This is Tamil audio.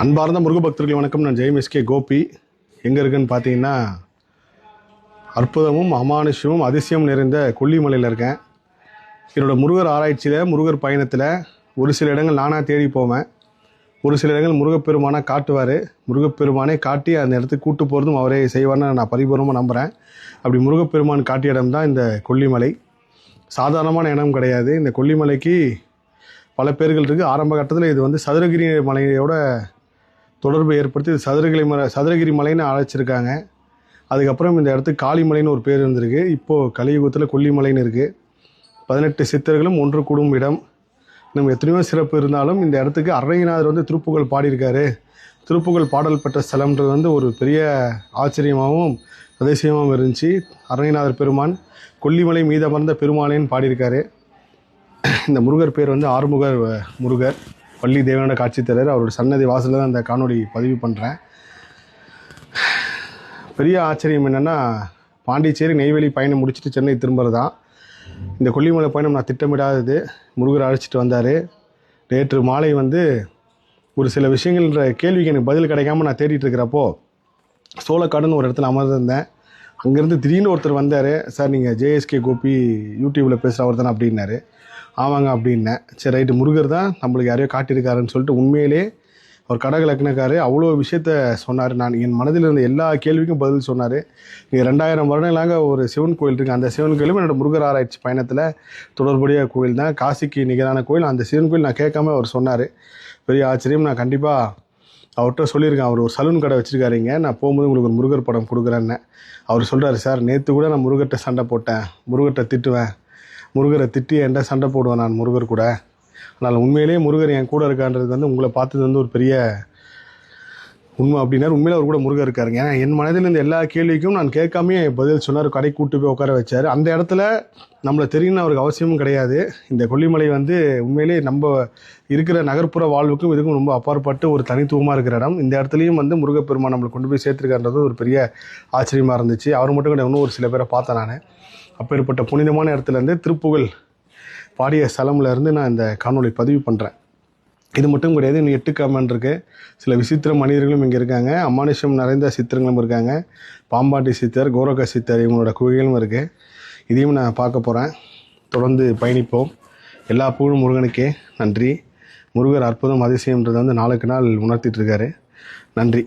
அன்பார்ந்த முருக பக்தர்கள் வணக்கம். நான் ஜெயம் எஸ்கே கோபி. எங்கே இருக்குன்னு பார்த்தீங்கன்னா அற்புதமும் அமானுஷ்யமும் அதிசயம் நிறைந்த கொல்லிமலையில் இருக்கேன். என்னோடய முருகர் ஆராய்ச்சியில் முருகர் பயணத்தில் ஒரு சில இடங்கள் நானாக தேடி போவேன். ஒரு சில இடங்கள் முருகப்பெருமானாக காட்டுவார். முருகப்பெருமானே காட்டி அந்த இடத்துக்கு கூட்டு போகிறதும் அவரே செய்வார்னு நான் பரிபூர்ணமாக நம்புகிறேன் அப்படி முருகப்பெருமான் காட்டிய இடம் தான் இந்த கொல்லிமலை. சாதாரணமான இடம் கிடையாது. இந்த கொல்லிமலைக்கு பல பேர்கள் இருக்குது ஆரம்ப கட்டத்தில் இது வந்து சதுரகிரி மலையோட தொடர்பை ஏற்படுத்தி இது சதுரகிரி மலை சதுரகிரி மலைன்னு அழைச்சிருக்காங்க. அதுக்கப்புறம் இந்த இடத்துக்கு காளிமலைன்னு ஒரு பேர் இருந்திருக்கு. இப்போது கலியுகத்தில் கொல்லிமலைன்னு இருக்குது பதினெட்டு சித்தர்களும் ஒன்று கூடும் இடம். நம்ம எத்தனையோ சிறப்பு இருந்தாலும் இந்த இடத்துக்கு அருணைநாதர் வந்து திருப்புகழ் பாடியிருக்காரு. திருப்புகழ் பாடல் பெற்ற ஸ்தலம்ன்றது வந்து ஒரு பெரிய ஆச்சரியமாகவும் அதிசயமாகவும் இருந்துச்சு. அருணைநாதர் பெருமான் கொல்லிமலை மீதமர்ந்த பெருமாளேன்னு பாடியிருக்காரு. இந்த முருகர் பேர் வந்து ஆறுமுகர் முருகர். பள்ளி தேவனோட காட்சி தரர் அவரோட சன்னதி வாசலில் தான் அந்த காணொலி பதிவு பண்ணுறேன் பெரிய ஆச்சரியம் என்னென்னா பாண்டிச்சேரி நெய்வேலி பயணம் முடிச்சுட்டு சென்னை திரும்புறது? தான் இந்த கொல்லிமலை பயணம் நான் திட்டமிடாதது. முருகர் அழைச்சிட்டு வந்தார். நேற்று மாலை வந்து ஒரு சில விஷயங்கள்ன்ற கேள்விக்கு எனக்கு பதில் கிடைக்காம நான் தேடிட்டு இருக்கிறப்போ சோளக்காடுன்னு ஒரு இடத்துல அமர்ந்திருந்தேன். அங்கேருந்து திடீர்னு ஒருத்தர் வந்தார். சார் நீங்கள் ஜேஎஸ்கே கோபி யூடியூப்பில் பேசுகிற அவர் தானே அப்படின்னாரு. ஆமாங்க அப்படின்னேன். சரி ரைட்டு முருகர் தான் நம்மளுக்கு யாரையோ காட்டியிருக்காருன்னு சொல்லிட்டு உண்மையிலே அவர் கடகலக்கினக்காரு அவ்வளோ விஷயத்த சொன்னார். நான் என் மனதில் இருந்த எல்லா கேள்விக்கும் பதில் சொன்னார். இங்கே ரெண்டாயிரம் வருடங்களாக ஒரு சிவன் கோயில் இருக்குது அந்த சிவன் கோயிலும் என்னோடய முருகர் ஆராய்ச்சி பயணத்தில் தொடர்புடைய கோயில் தான். காசிக்கு நிகரான கோயில். அந்த சிவன் கோயில் நான் கேட்காம அவர் சொன்னார். பெரிய ஆச்சரியம். நான் கண்டிப்பாக அவர்கிட்ட சொல்லியிருக்கேன். அவர் ஒரு சலூன் கடை வச்சுருக்காருங்க நான் போகும்போது உங்களுக்கு ஒரு முருகர் படம் கொடுக்குறேன்னு. அவர் சொல்கிறாரு சார் நேற்று கூட நான் முருகர்கிட்ட சண்டை போட்டேன். முருகர்கிட்ட திட்டுவேன். முருகரை திட்டி என்கிட்ட சண்டை போடுவேன் நான் முருகர் கூட. ஆனால் உண்மையிலேயே முருகர் என் கூட இருக்கான்றது வந்து உங்களை பார்த்தது வந்து ஒரு பெரிய உண்மை அப்படின்னாரு. உண்மையில அவர் கூட முருகர் இருக்காருங்க. ஏன்னா என் மனதில் இருந்த எல்லா கேள்விக்கும் நான் கேட்காமே பதில் சொன்னார். கடை கூட்டு போய் உட்கார வச்சார். அந்த இடத்துல நம்மளை தெரியணும்னு அவருக்கு அவசியமும் கிடையாது. இந்த கொல்லிமலை வந்து உண்மையிலேயே நம்ம இருக்கிற நகர்ப்புற வாழ்வுக்கும் இதுக்கும் ரொம்ப அப்பாற்பட்டு ஒரு தனித்துவமாக இருக்கிற இடம். இந்த இடத்துலையும் வந்து முருகப்பெருமான் நம்மளை கொண்டு போய் சேர்த்துருக்கான்றது ஒரு பெரிய ஆச்சரியமாக இருந்துச்சு. அவர் மட்டும் கிடையாது இன்னும் ஒரு சில பேரை பார்த்தேன் நான். அப்பேற்பட்ட புனிதமான இடத்துல இருந்து திருப்புகழ் பாடிய ஸ்தலம்ல இருந்து நான் இந்த காணொலி பதிவு பண்ணுறேன் இது மட்டும் கிடையாது இன்னும் எட்டு கமெண்ட் இருக்குது சில விசித்திர மனிதர்களும் இங்கே இருக்காங்க. அமானுஷம் நிறைந்த சித்திரங்களும் இருக்காங்க. பாம்பாட்டி சித்தர் கோரக சித்தர் இவங்களோட குகைகளும் இருக்குது இதையும் நான் பார்க்க போகிறேன் தொடர்ந்து பயணிப்போம். எல்லா புகழும் முருகனுக்கே நன்றி. முருகர் அற்புதம் அதிசயம்ன்றதை வந்து நாளுக்கு நாள் உணர்த்திட்டு இருக்காரு. நன்றி.